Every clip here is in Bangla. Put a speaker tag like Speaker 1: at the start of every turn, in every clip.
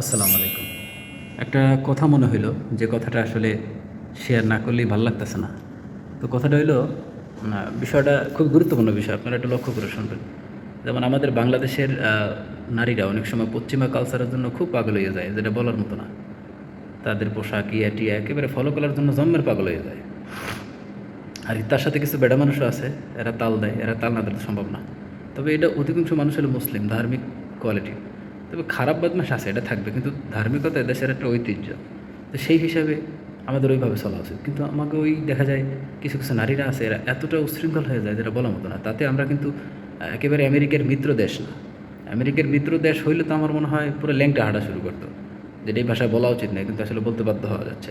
Speaker 1: আসসালামু আলাইকুম। একটা কথা মনে হইল, যে কথাটা আসলে শেয়ার না করলেই ভালো লাগতেছে না। তো কথাটা হইল বিষয়টা খুব গুরুত্বপূর্ণ বিষয়, আপনারা একটু লক্ষ্য করে শুনবেন। যেমন আমাদের বাংলাদেশের নারীরা অনেক সময় পশ্চিমা কালচারের জন্য খুব পাগল হয়ে যায়, যেটা বলার মতো না। তাদের পোশাক, ইয়া টিয়া একেবারে ফলো করার জন্য জন্মের পাগল হয়ে যায়। আর তার সাথে কিছু বেড়া মানুষও আছে, এরা তাল দেয়, এরা তাল না দিতে সম্ভব না। তবে এটা অধিকাংশ মানুষ হলো মুসলিম, ধার্মিক কোয়ালিটি তবে খারাপ বদমাস আছে, এটা থাকবে। কিন্তু ধার্মিকতা দেশের একটা ঐতিহ্য। তো সেই হিসাবে আমাদের ওইভাবে চলা উচিত। কিন্তু আমাকে ওই দেখা যায় কিছু কিছু নারীরা আছে, এরা এতটা উশৃঙ্খল হয়ে যায়, যেটা বলার মতো না। তাতে আমরা কিন্তু একেবারে আমেরিকার মিত্র দেশ না। আমেরিকার মিত্র দেশ হইলে তো আমার মনে হয় পুরো ল্যাংটা হাঁটা শুরু করতো। যেটা এই ভাষায় বলা উচিত নয়, কিন্তু আসলে বলতে বাধ্য হওয়া যাচ্ছে।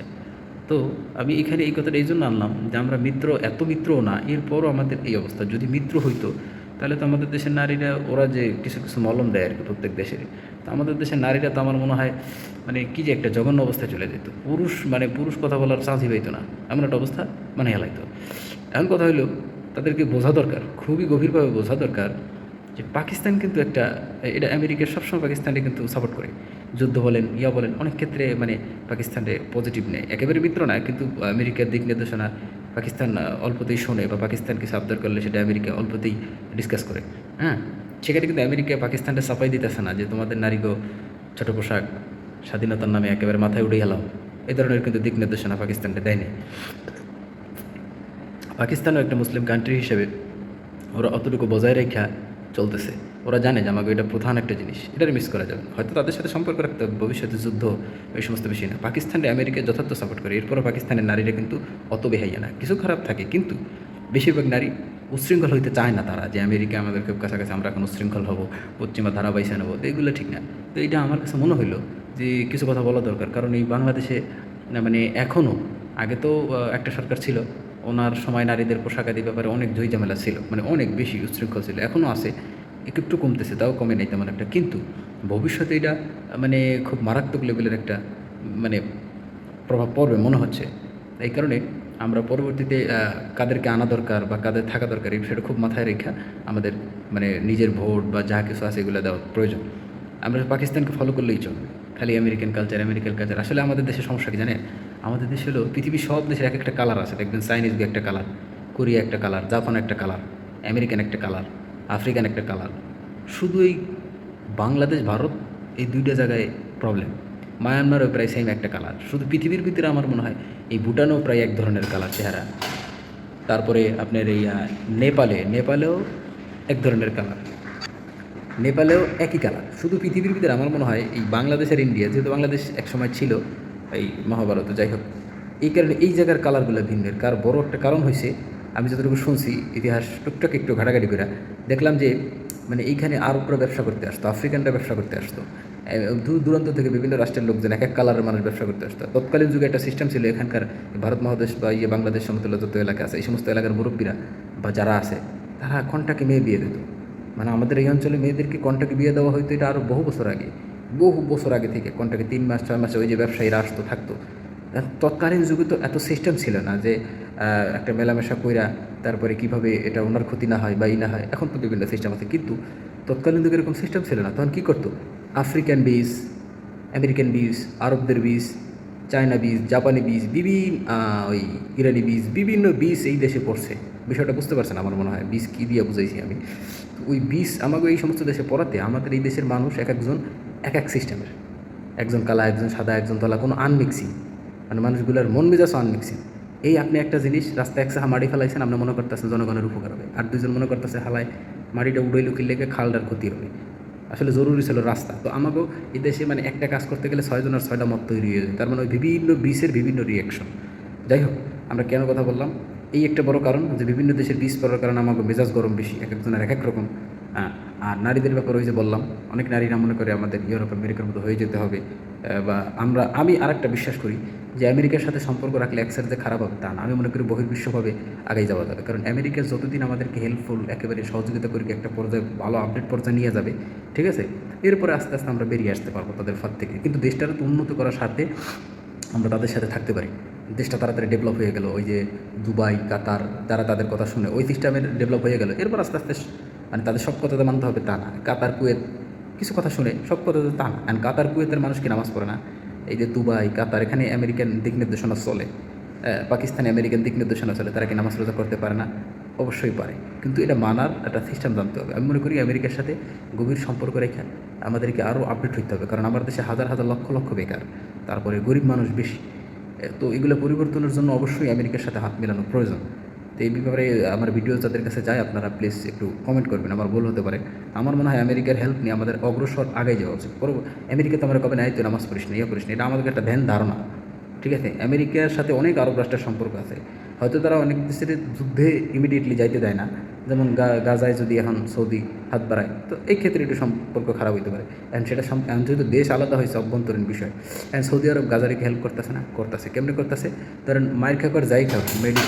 Speaker 1: তো আমি এখানে এই কথাটা এই জন্য আনলাম যে আমরা মিত্র, এত মিত্রও না। এরপরও আমাদের এই অবস্থা। যদি মিত্র হইতো তাহলে তো আমাদের দেশের নারীরা, ওরা যে কিছু কিছু মলম দেয় আর কি প্রত্যেক দেশেরই। তো আমাদের দেশের নারীরা তো আমার মনে হয় মানে কী যে একটা জঘন্য অবস্থায় চলে যেত। পুরুষ মানে পুরুষ কথা বলার চান্সই পাইতো না। এমন একটা অবস্থা মানে হেলাইতো এখন কথা হইল, তাদেরকে বোঝা দরকার, খুবই গভীরভাবে বোঝা দরকার যে পাকিস্তান কিন্তু একটা, এটা আমেরিকার সবসময় পাকিস্তানকে কিন্তু সাপোর্ট করে। যুদ্ধ বলেন, ইয়া বলেন, অনেক ক্ষেত্রে মানে পাকিস্তানে পজিটিভ নেয়। একেবারে মিত্র না, কিন্তু আমেরিকার দিক নির্দেশনা পাকিস্তান অল্পতেই শোনে বা পাকিস্তানকে কিছু আবদার করলে সেটা আমেরিকা অল্পতেই ডিসকাস করে। হ্যাঁ? সেখানে কিন্তু আমেরিকা পাকিস্তানটা সাফাই দিতেছে না যে তোমাদের নারীগো ছোট পোশাক, স্বাধীনতার নামে একেবারে মাথায় উড়ে গেলাম এই ধরনের কিন্তু দিক নির্দেশনা পাকিস্তানটা দেয়নি। পাকিস্তানও একটা মুসলিম কান্ট্রি হিসেবে ওরা অতটুকু বজায় রেখা চলতেছে। ওরা জানে যে আমাকে এটা প্রধান একটা জিনিস, এটার মিস করা যাবে হয়তো তাদের সাথে সম্পর্ক রাখতে হবে, ভবিষ্যতে যুদ্ধ, এই সমস্ত বিষয় না। পাকিস্তানে আমেরিকা যথার্থ সাপোর্ট করে, এরপরও পাকিস্তানের নারীরা কিন্তু অত বেহাইয়া না। কিছু খারাপ থাকে, কিন্তু বেশিরভাগ নারী উচ্ছৃঙ্খল হইতে চায় না তারা, যে আমেরিকা আমাদের খুব কাছাকাছি, আমরা এখন উচ্ছৃঙ্খল হব, পশ্চিমা ধারাবাহিসা নেব। তো এগুলো ঠিক না। তো এটা আমার কাছে মনে হইল যে কিছু কথা বলা দরকার, কারণ এই বাংলাদেশে মানে এখনও আগে তো একটা সরকার ছিল, ওনার সময় নারীদের পোশাকাদি ব্যাপারে অনেক জয় ঝামেলা ছিল মানে অনেক বেশি উচ্ছৃঙ্খল ছিল এখনও আছে। একটু কমতেছে, তাও কমে নেই তেমন একটা। কিন্তু ভবিষ্যতে এটা মানে খুব মারাত্মক লেভেলের একটা মানে প্রভাব পড়বে মনে হচ্ছে। এই কারণে আমরা পরবর্তীতে কাদেরকে আনা দরকার বা কাদের থাকা দরকার, এই বিষয়টা খুব মাথায় রেখা আমাদের মানে নিজের ভোট বা যা কিছু আছে এগুলো দেওয়া প্রয়োজন। আমরা পাকিস্তানকে ফলো করলেই চলবে। খালি আমেরিকান কালচার আমেরিকান কালচার আসলে আমাদের দেশের সমস্যা কি জানেন? আমাদের দেশে হলো পৃথিবীর সব দেশের এক একটা কালার আছে। দেখবেন চাইনিজ একটা কালার কোরিয়া একটা কালার জাপান একটা কালার আমেরিকান একটা কালার আফ্রিকান একটা কালার শুধু এই বাংলাদেশ, ভারত, এই দুইটা জায়গায় প্রবলেম মায়ানমারও প্রায় সেম একটা কালার শুধু পৃথিবীর ভিতরে আমার মনে হয় এই ভুটানও প্রায় এক ধরনের কালার চেহারা। তারপরে আপনার এই নেপালে, নেপালেও এক ধরনের কালার নেপালেও একই কালার শুধু পৃথিবীর ভিতরে আমার মনে হয় এই বাংলাদেশ আর ইন্ডিয়া যেহেতু বাংলাদেশ একসময় ছিল এই মহাভারত, যাই হোক। এই কারণে এই জায়গার কালারগুলো ভিন্নের। কার বড় একটা কারণ হয়েছে আমি যতটুকু শুনছি, ইতিহাস টুকটাক একটু ঘাটাঘাটি করে দেখলাম যে মানে এইখানে আরবরা ব্যবসা করতে আসতো, আফ্রিকানরা ব্যবসা করতে আসতো। দূর দূরান্ত থেকে বিভিন্ন রাষ্ট্রের লোকজন, এক এক কালারের মানুষ ব্যবসা করতে আসতো। তৎকালীন যুগে একটা সিস্টেম ছিল, এখানকার ভারত মহাদেশ বা ইয়ে বাংলাদেশ সমতুল্য যত এলাকা আছে, এই সমস্ত এলাকার মুরব্বীরা বা যারা আছে, তারা কন্টাকে মেয়ে বিয়ে দিত। মানে আমাদের এই অঞ্চলে মেয়েদেরকে কন্টাকে বিয়ে দেওয়া হয়তো এটা আরও বহু বছর আগে, বহু বছর আগে থেকে কন্টাকে তিন মাস, ছয় মাসে ওই যে ব্যবসায়ীরা আসতো, থাকতো। তৎকালীন যুগে তো এত সিস্টেম ছিল না যে একটা মেলামেশা কইরা তারপরে কীভাবে এটা ওনার ক্ষতি না হয় বা ই না হয়, এখন তো বিভিন্ন সিস্টেম আছে। কিন্তু তৎকালীন যুগে এরকম সিস্টেম ছিল না। তখন কী করতো? আফ্রিকান বীজ আমেরিকান বীজ আরবদের বীজ চায়না বীজ জাপানি বীজ বিভিন্ন ওই ইরানি বীজ বিভিন্ন বীজ এই দেশে পড়ছে। বিষয়টা বুঝতে পারছেন আমার মনে হয় বীজ কী দিয়ে বুঝাইছি আমি? ওই বীজ আমাকে এই সমস্ত দেশে পড়াতে আমাদের এই দেশের মানুষ এক একজন এক এক সিস্টেমের একজন কালা, একজন সাদা, একজন তলা কোনো আনমিক্সিং মানে মানুষগুলোর মন মেজাজ আনমিক্সিং। এই আপনি একটা জিনিস, রাস্তায় একসাথে মাটি ফেলাইছেন, আপনি মনে করতেছেন জনগণের উপকার হবে। আর দুজন মনে করতেছে, হালায় মাটিটা উড়াই লুকিয়ে লেগে খালটার ক্ষতি হবে। আসলে জরুরি ছিল রাস্তা। তো আমাকেও এই দেশে মানে একটা কাজ করতে গেলে ছয়জন আর ছয়টা মত তৈরি হয়ে যায়। তার মানে ওই বিভিন্ন বিষের বিভিন্ন রিয়াকশন যাই হোক, আমরা কেন কথা বললাম? এই একটা বড় কারণ যে বিভিন্ন দেশের বীজ পড়ার কারণে আমাকে মেজাজ গরম বেশি, এক একজনের এক এক রকম। আর নারীদের ব্যাপারে ওই যে বললাম, অনেক নারীরা মনে করে আমাদের ইউরোপ, আমেরিকার মতো হয়ে যেতে হবে। বা আমরা, আমি আরেকটা বিশ্বাস করি যে আমেরিকার সাথে সম্পর্ক রাখলে একসাথে যে খারাপ হবে, তা না। আমি মনে করি বহির্বিশ্বভাবে আগে যাওয়া যাবে। কারণ আমেরিকা যতদিন আমাদেরকে হেল্পফুল একেবারে সহযোগিতা করে একটা পর্যায়ে, ভালো আপডেট পর্যায়ে নিয়ে যাবে, ঠিক আছে? এরপরে আস্তে আস্তে আমরা বেরিয়ে আসতে পারব তাদের ফাঁদ থেকে। কিন্তু দেশটাকে তো উন্নত করার সাথে আমরা তাদের সাথে থাকতে পারি। দেশটা তাড়াতাড়ি ডেভেলপ হয়ে গেল, ওই যে দুবাই, কাতার তারা তাদের কথা শুনে, ওই সিস্টেমের ডেভেলপ হয়ে গেল। এরপর আস্তে আস্তে মানে তাদের সব কথাতে মানতে হবে, তা না। কাতার, কুয়েত, কিছু কথা শুনে সব কথা তো না। অ্যান্ড কাতার, কুয়েতের মানুষ কি নামাজ পড়ে না? এই যে দুবাই, কাতার, এখানে আমেরিকান দিক নির্দেশনা চলে। পাকিস্তানে আমেরিকান দিক নির্দেশনা চলে, তারা কি নামাজ রোজা করতে পারে না? অবশ্যই পারে। কিন্তু এটা মানার একটা সিস্টেম জানতে হবে। আমি মনে করি আমেরিকার সাথে গভীর সম্পর্ক রেখে আমাদেরকে আরও আপডেট হতে হবে। কারণ আমার দেশে হাজার হাজার লক্ষ লক্ষ বেকার, তারপরে গরিব মানুষ বেশি। তো এগুলো পরিবর্তনের জন্য অবশ্যই আমেরিকার সাথে হাত মেলানো প্রয়োজন। তো এই ব্যাপারে আমার ভিডিও যাদের কাছে যায়, আপনারা প্লিজ একটু কমেন্ট করবেন। আমার ভুল হতে পারে। আমার মনে হয় আমেরিকার হেল্প নিয়ে আমাদের অগ্রসর আগে যাওয়া উচিত। পর আমেরিকাতে আমরা কবে নাই, তো নামাজ পড়িস না ইয়ে করিস না এটা আমাদের একটা ধ্যান ধারণা। ঠিক আছে? আমেরিকার সাথে অনেক আরব রাষ্ট্রের সম্পর্ক আছে। হয়তো তারা অনেক দেশের যুদ্ধে ইমিডিয়েটলি যাইতে দেয় না। যেমন গাজায় যদি এখন সৌদি হাত বাড়ায়, তো এই ক্ষেত্রে একটু সম্পর্ক খারাপ হইতে পারে। অ্যান্ড সেটা এখন যেহেতু দেশ আলাদা হয়েছে, অভ্যন্তরীণ বিষয়। অ্যান্ড সৌদি আরব গাজারিকে হেল্প করতেছে না? করতেছে। কেমনি করতেছে? ধরেন মায়ের খাবার যাই খাও মেডি